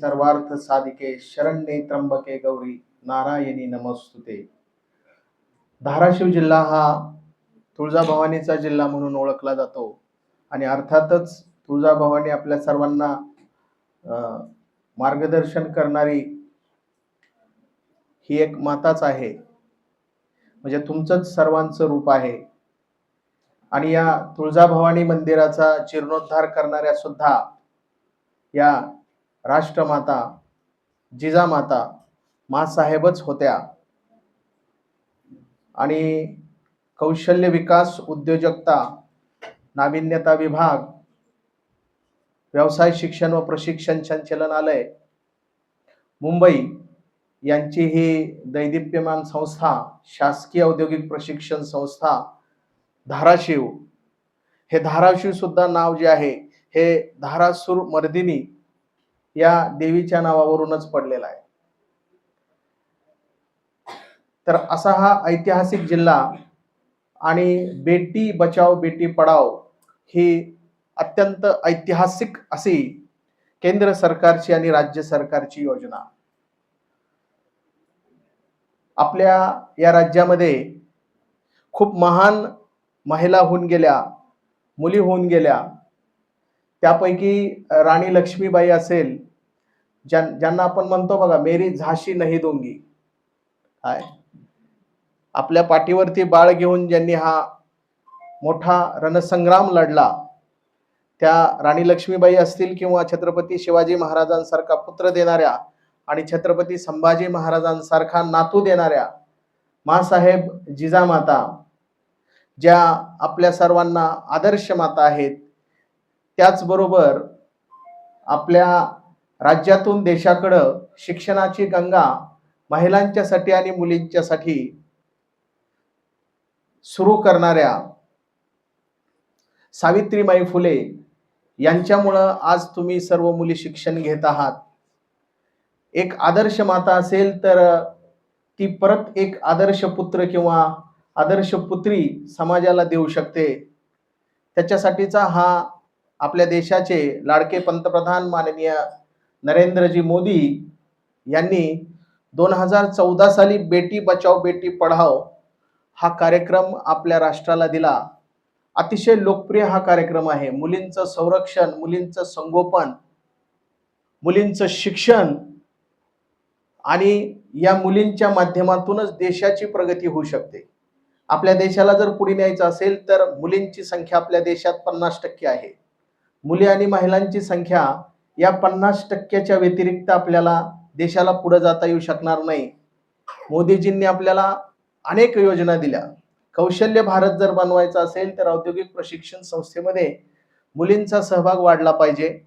सर्वार्थ साधिके शरण्ये त्र्यंबके गौरी नारायणी नमस्तुते. धाराशिव जिल्हा हा तुळजाभवानीचा जिल्हा म्हणून ओळखला जातो आणि अर्थातच तुळजाभवानी आपल्या सर्वांना अं, मार्गदर्शन करणारी ही एक माताच आहे. म्हणजे तुमचंच सर्वांचं रूप आहे. आणि या तुळजाभवानी मंदिराचा जीर्णोद्धार करणाऱ्या सुद्धा या राष्ट्रमाता जिजामाता मासाहेबच होत्या. आणि कौशल्य विकास उद्योजकता नाविन्यता विभाग व्यवसाय शिक्षण व प्रशिक्षण संचलनालय मुंबई यांची ही दैदिप्यमान संस्था शासकीय औद्योगिक प्रशिक्षण संस्था धाराशिव. हे धाराशिव सुद्धा नाव जे आहे हे धारासूर मर्दिनी या देवीच्या नावावरूनच पडलेला आहे. तर असा हा ऐतिहासिक जिल्हा आणि बेटी बचाव बेटी पढाव ही अत्यंत ऐतिहासिक अशी केंद्र सरकारची आणि राज्य सरकारची योजना. आपल्या या राज्यामध्ये खूप महान महिला होऊन गेल्या मुली होऊन गेल्या त्यापैकी राणी लक्ष्मीबाई असेल ज्यां ज्यांना आपण म्हणतो बघा मेरी झाशी नाही दोंगी. काय? आपल्या पाठीवरती बाळ घेऊन ज्यांनी हा मोठा रणसंग्राम लढला त्या राणी लक्ष्मीबाई असतील किंवा छत्रपती शिवाजी महाराजांसारखा पुत्र देणाऱ्या आणि छत्रपती संभाजी महाराजांसारखा नातू देणाऱ्या मासाहेब जिजामाता ज्या आपल्या सर्वांना आदर्श माता आहेत त्याचबरोबर आपल्या राज्यातून देशाकडं शिक्षणाची गंगा महिलांच्यासाठी आणि मुलींच्यासाठी सुरू करणाऱ्या सावित्रीबाई फुले यांच्यामुळं आज तुम्ही सर्व मुली शिक्षण घेत आहात. एक आदर्श माता असेल तर ती परत एक आदर्श पुत्र किंवा आदर्श पुत्री समाजाला देऊ शकते. त्याच्यासाठीचा हा आपल्या देशाचे लाडके पंतप्रधान माननीय नरेंद्रजी मोदी यांनी दोन हजार चौदा साली बेटी बचाव बेटी पढाव हा कार्यक्रम आपल्या राष्ट्राला दिला. अतिशय लोकप्रिय हा कार्यक्रम आहे. मुलींचं संरक्षण मुलींचं संगोपन मुलींचं शिक्षण आणि या मुलींच्या माध्यमातूनच देशाची प्रगती होऊ शकते. आपल्या देशाला जर पुढे न्यायचं असेल तर मुलींची संख्या आपल्या देशात पन्नास टक्के आहे. मुली आणि महिलांची संख्या या पन्नास टक्क्याच्या व्यतिरिक्त आपल्याला देशाला पुढे जाता येऊ शकणार नाही. मोदीजींनी आपल्याला अनेक योजना दिल्या. कौशल्य भारत जर बनवायचा असेल तर औद्योगिक प्रशिक्षण संस्थेमध्ये मुलींचा सहभाग वाढला पाहिजे.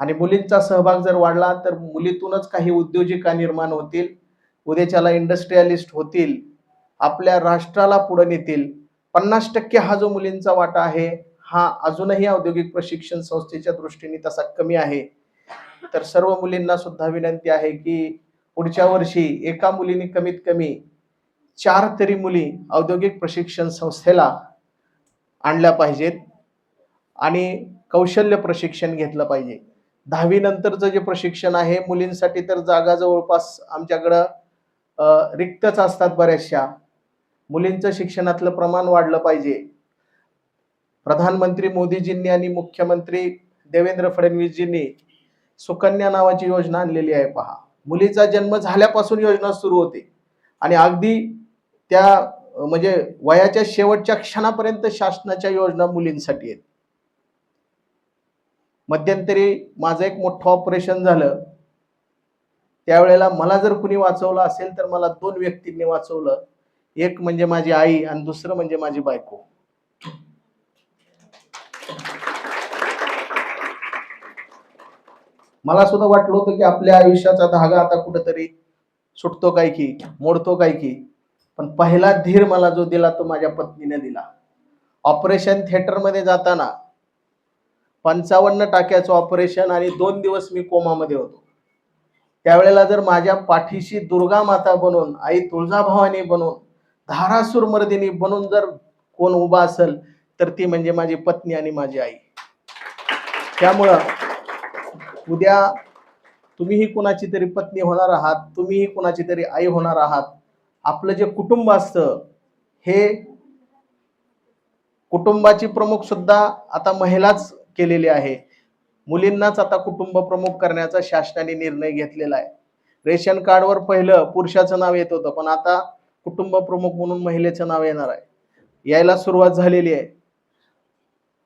आणि मुलींचा सहभाग जर वाढला तर मुलीतूनच काही उद्योजिका निर्माण होतील उद्याच्याला इंडस्ट्रियलिस्ट होतील आपल्या राष्ट्राला पुढे नेतील. पन्नास टक्के हा जो मुलींचा वाटा आहे हा अजूनही औद्योगिक प्रशिक्षण संस्थेच्या दृष्टीने तसा कमी आहे. तर सर्व मुलींना सुद्धा विनंती आहे की पुढच्या वर्षी एका मुलीने कमीत कमी चार तरी मुली औद्योगिक प्रशिक्षण संस्थेला आणल्या पाहिजेत आणि कौशल्य प्रशिक्षण घेतलं पाहिजे. दहावी नंतरचं जे प्रशिक्षण आहे मुलींसाठी तर जागा जवळपास आमच्याकडं रिक्तच असतात बऱ्याचशा. मुलींचं शिक्षणातलं प्रमाण वाढलं पाहिजे. प्रधानमंत्री मोदीजींनी आणि मुख्यमंत्री देवेंद्र फडणवीसजींनी सुकन्या नावाची योजना आणलेली आहे पहा. मुलीचा जन्म झाल्यापासून योजना सुरू होते. आणि अगदी त्या म्हणजे वयाच्या शेवटच्या क्षणापर्यंत शासनाच्या योजना मुलींसाठी आहेत. मध्यंतरी माझं एक मोठं ऑपरेशन झालं. त्यावेळेला मला जर कुणी वाचवलं असेल तर मला दोन व्यक्तींनी वाचवलं. एक म्हणजे माझी आई आणि दुसरं म्हणजे माझी बायको. मला सुद्धा वाटलं होतं की आपल्या आयुष्याचा धागा आता कुठंतरी सुटतो काय की मोडतो काय की. पण पहिला धीर मला जो दिला तो माझ्या पत्नीने दिला. ऑपरेशन थिएटरमध्ये जाताना पंचावन्न टाक्याचं ऑपरेशन आणि दोन दिवस मी कोमामध्ये होतो. त्यावेळेला जर माझ्या पाठीशी दुर्गा माता बनून आई तुळजाभवानी बनून धारासूर मर्दिनी बनून जर कोण उभा असेल तर ती म्हणजे माझी पत्नी आणि माझी आई. त्यामुळं उद्या तुम्हीही कुणाची तरी पत्नी होणार आहात तुम्हीही कुणाची तरी आई होणार आहात. आपलं जे कुटुंब असतं हे कुटुंबाची प्रमुख सुद्धा आता महिलाच केलेली आहे. मुलींनाच आता कुटुंब प्रमुख करण्याचा शासनाने निर्णय घेतलेला आहे. रेशन कार्डवर पहिलं पुरुषाचं नाव येत होतं पण आता कुटुंब प्रमुख म्हणून महिलेचं नाव येणार आहे. यायला सुरुवात झालेली आहे.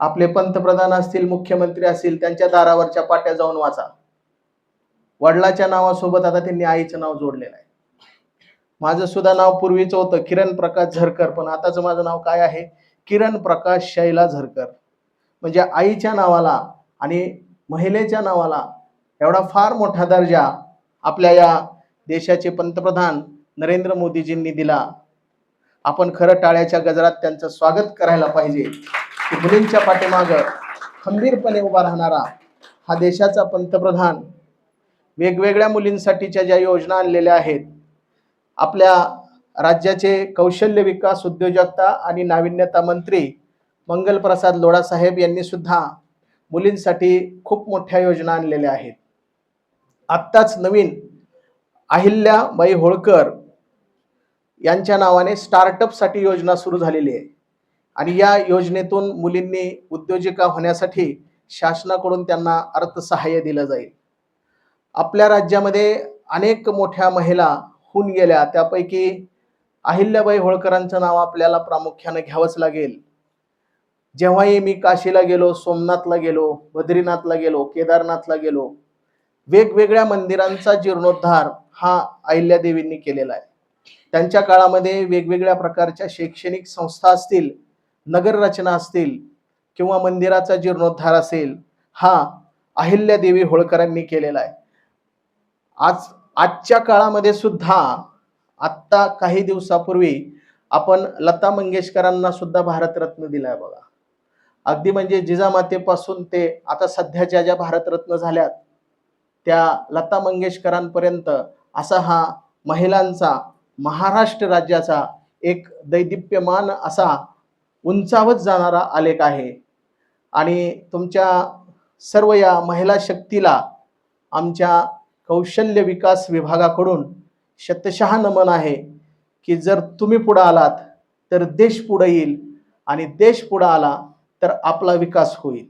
आपले पंतप्रधान असतील मुख्यमंत्री असतील त्यांच्या दारावरच्या पाट्या जाऊन वाचा. वडिलाच्या नावासोबत आता त्यांनी आईचं नाव जोडलेलं आहे. माझं सुद्धा नाव पूर्वीचं होतं किरण प्रकाश झरकर पण आताचं माझं नाव काय आहे? किरण प्रकाश शैला झरकर. म्हणजे आईच्या नावाला आणि महिलेच्या नावाला एवढा फार मोठा दर्जा आपल्या या देशाचे पंतप्रधान नरेंद्र मोदीजींनी दिला. आपण खरं टाळ्याच्या गजरात त्यांचं स्वागत करायला पाहिजे. मुलींच्या पाठीमागं खंबीरपणे उभा राहणारा हा देशाचा पंतप्रधान वेगवेगळ्या मुलींसाठीच्या ज्या योजना आणलेल्या आहेत आपल्या राज्याचे कौशल्य विकास उद्योजकता आणि नाविन्यता मंत्री मंगलप्रसाद लोढासाहेब यांनी सुद्धा मुलींसाठी खूप मोठ्या योजना आणलेल्या आहेत. आत्ताच नवीन अहिल्याबाई होळकर यांच्या नावाने स्टार्टअपसाठी योजना सुरू झालेली आहे. आणि या योजनेतून मुलींनी उद्योजिका होण्यासाठी शासनाकडून त्यांना अर्थसहाय्य दिलं जाईल. आपल्या राज्यामध्ये अनेक मोठ्या महिला होऊन गेल्या. त्यापैकी अहिल्याबाई होळकरांचं नाव आपल्याला प्रामुख्याने घ्यावंच लागेल. जेव्हाही मी काशीला गेलो सोमनाथला गेलो बद्रीनाथला गेलो केदारनाथला गेलो वेगवेगळ्या मंदिरांचा जीर्णोद्धार हा अहिल्यादेवींनी केलेला आहे. त्यांच्या काळामध्ये वेगवेगळ्या प्रकारच्या शैक्षणिक संस्था असतील नगररचना असतील किंवा मंदिराचा जीर्णोद्धार असेल हा अहिल्यादेवी होळकरांनी केलेला आहे. आज आजच्या काळामध्ये सुद्धा आत्ता काही दिवसापूर्वी आपण लता मंगेशकरांना सुद्धा भारतरत्न दिलाय बघा. अगदी म्हणजे जिजामातेपासून ते आता सध्याच्या ज्या भारतरत्न झाल्यात त्या लता मंगेशकरांपर्यंत असा हा महिलांचा महाराष्ट्र राज्याचा एक दैदिप्यमान असा उंचावत जाणारा आलेख आहे. आणि तुमच्या सर्व या महिला शक्तीला आमच्या कौशल्य विकास विभागाकडून शतशः नमन आहे की जर तुम्ही पुढं आलात तर देश पुढं येईल आणि देश पुढं आला तर आपला विकास होईल.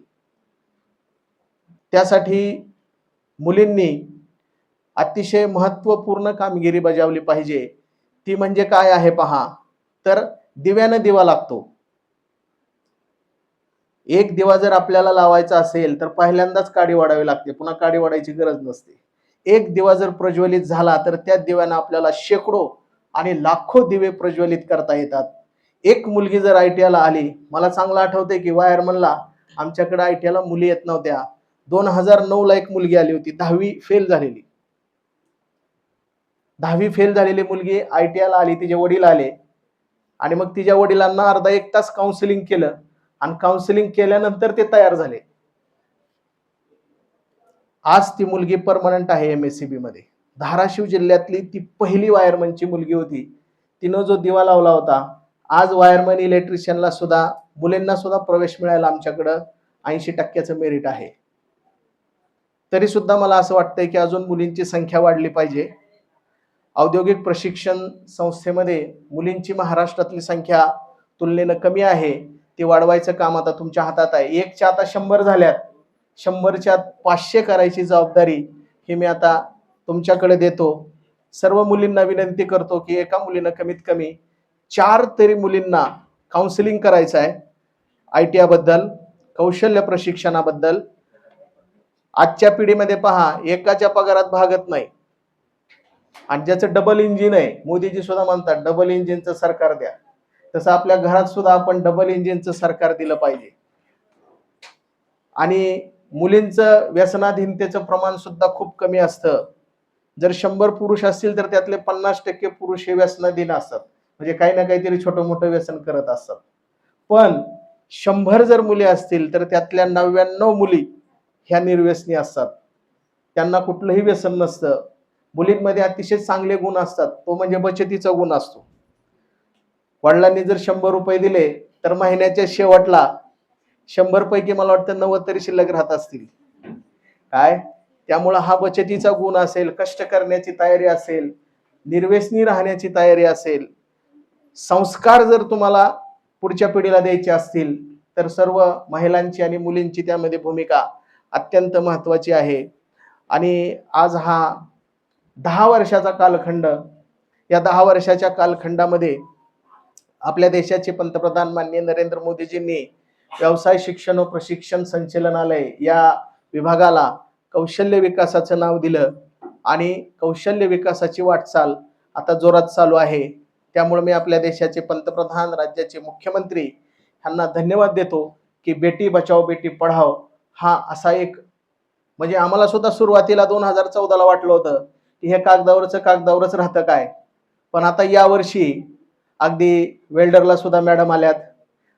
त्यासाठी मुलींनी अतिशय महत्त्वपूर्ण कामगिरी बजावली पाहिजे. ती म्हणजे काय आहे पहा तर दिव्यानं दिवा लागतो. एक दिवा जर आपल्याला लावायचा असेल तर पहिल्यांदाच काडी वाढावी लागते. पुन्हा काडी वाढायची गरज नसते. एक दिवा जर प्रज्वलित झाला तर त्या दिव्यानं आपल्याला शेकडो आणि लाखो दिवे प्रज्वलित करता येतात. एक मुलगी जर आय टी आयला आली मला चांगलं आठवतंय की वायरमनला आमच्याकडे आय टी आयला मुली येत नव्हत्या. दोन हजार नऊ ला एक मुलगी आली होती. दहावी फेल झालेली. दहावी फेल झालेली मुलगी आय टी आयला आली तिचे वडील आले. आणि मग तिच्या वडिलांना अर्धा एक तास काउन्सिलिंग केलं. आणि काउन्सिलिंग केल्यानंतर ते तयार झाले. आज ती मुलगी परमनंट आहे एम एस सी बी मध्ये. धाराशिव जिल्ह्यातली ती पहिली वायरमनची मुलगी होती. तिनं जो दिवा लावला होता आज वायरमन इलेक्ट्रिशियनला सुद्धा मुलींना सुद्धा प्रवेश मिळायला आमच्याकडं ऐंशी टक्क्याचं मेरिट आहे. तरी सुद्धा मला असं वाटतंय की अजून मुलींची संख्या वाढली पाहिजे. औद्योगिक प्रशिक्षण संस्थेमध्ये मुलींची महाराष्ट्रातली संख्या तुलनेनं कमी आहे. ती वाढवायचं काम आता तुमच्या हातात आहे. एकच्या आता शंभर झाल्यात. शंभरच्या पाचशे करायची जबाबदारी ही मी आता तुमच्याकडे देतो. सर्व मुलींना विनंती करतो की एका मुलीनं कमीत कमी चार तरी मुलींना काउन्सिलिंग करायचं आहे. आय टी आयबद्दल कौशल्य प्रशिक्षणाबद्दल. आजच्या पिढीमध्ये पहा एकाच्या पगारात भागत नाही. आणि ज्याचं डबल इंजिन आहे मोदीजी सुद्धा म्हणतात डबल इंजिनचं सरकार द्या. तसं आपल्या घरात सुद्धा आपण डबल इंजिनचं सरकार दिलं पाहिजे. आणि मुलींचं व्यसनाधीनतेचं प्रमाण सुद्धा खूप कमी असतं. जर शंभर पुरुष असतील तर त्यातले पन्नास टक्के पुरुष हे व्यसनाधीन असतात. म्हणजे काही ना काहीतरी छोटं मोठं व्यसन करत असतात. पण शंभर जर मुली असतील तर त्यातल्या नव्याण्णव मुली ह्या निर्व्यसनी असतात. त्यांना कुठलंही व्यसन नसतं. मुलींमध्ये अतिशय चांगले गुण असतात. तो म्हणजे बचतीचा गुण असतो. वडिलांनी जर शंभर रुपये दिले तर महिन्याच्या शेवटला शंभर पैकी मला वाटतं नव्वद तरी शिल्लक राहत असतील. काय? त्यामुळं हा बचतीचा गुण असेल कष्ट करण्याची तयारी असेल निर्व्यसनी राहण्याची तयारी असेल संस्कार जर तुम्हाला पुढच्या पिढीला द्यायचे असतील तर सर्व महिलांची आणि मुलींची त्यामध्ये भूमिका अत्यंत महत्त्वाची आहे. आणि आज हा दहा वर्षाचा कालखंड या दहा वर्षाच्या कालखंडामध्ये आपल्या देशाचे पंतप्रधान माननीय नरेंद्र मोदीजींनी व्यवसाय शिक्षण व प्रशिक्षण संचलनालय या विभागाला कौशल्य विकासाचं नाव दिलं आणि कौशल्य विकासाची वाटचाल आता जोरात चालू आहे. त्यामुळे मी आपल्या देशाचे पंतप्रधान राज्याचे मुख्यमंत्री ह्यांना धन्यवाद देतो की बेटी बचाओ बेटी पढाओ हा असा एक म्हणजे आम्हाला सुद्धा सुरुवातीला दोन हजार चौदाला वाटलं होतं की हे कागदावरचं कागदावरच राहतं काय? पण आता यावर्षी अगदी वेल्डरला सुद्धा मॅडम आल्यात.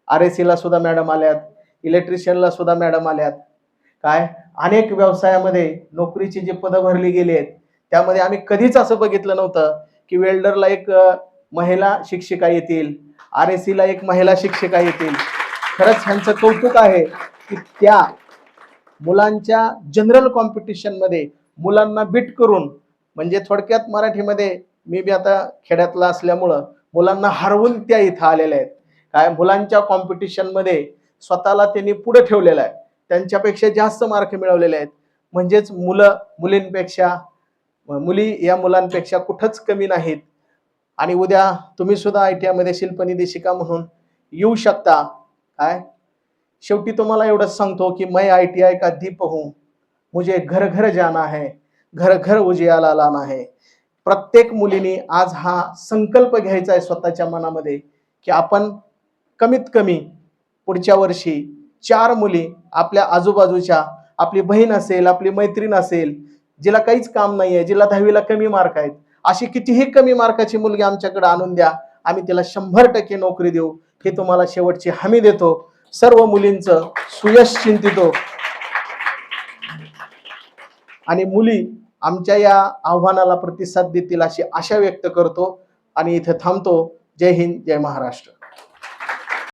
आर एस सीला सुद्धा मॅडम आल्यात. इलेक्ट्रिशियनला सुद्धा मॅडम आल्यात. काय? अनेक व्यवसायामध्ये नोकरीची जी पदं भरली गेली आहेत त्यामध्ये आम्ही कधीच असं बघितलं नव्हतं की वेल्डरला एक महिला शिक्षिका येतील आर एस सीला एक महिला शिक्षिका येतील. खरंच ह्यांचं कौतुक आहे की त्या मुलांच्या जनरल कॉम्पिटिशनमध्ये मुलांना बीट करून म्हणजे थोडक्यात मराठीमध्ये मी बी आता खेड्यातला असल्यामुळं मुलांना हरवून त्या इथं आलेल्या आहेत. काय मुलांच्या कॉम्पिटिशनमध्ये स्वतःला त्यांनी पुढे ठेवलेलं आहे. त्यांच्यापेक्षा जास्त मार्क मिळवलेले आहेत. म्हणजेच मुलं मुलींपेक्षा मुली या मुलांपेक्षा कुठंच कमी नाहीत. आणि उद्या तुम्ही सुद्धा आय टी आयमध्ये शिल्पनिदेशिका म्हणून येऊ शकता. काय? शेवटी तुम्हाला एवढंच सांगतो की मैं आई टी आई का दीप हूँ. मुझे घर घर जाना है. घर घर उजियाला लाना है. प्रत्येक मुलीने आज हा संकल्प घ्यायचा आहे स्वतःच्या मनामध्ये की आपण कमीत कमी पुढच्या वर्षी चार मुली आपल्या आजूबाजूच्या आपली बहीण असेल आपली मैत्रीण असेल जिला काहीच काम नाही आहे जिला दहावीला कमी मार्क आहेत अशी कितीही कमी मार्काची मुलगी आमच्याकडे आणून द्या आम्ही तिला शंभर टक्के नोकरी देऊ हे तुम्हाला शेवटची हमी देतो. सर्व मुलींचं सुयश चिंतितो. आणि मुली आमच्या या आव्हानाला प्रतिसाद देतील अशी आशा व्यक्त करतो आणि इथे थांबतो. जय हिंद जय महाराष्ट्र.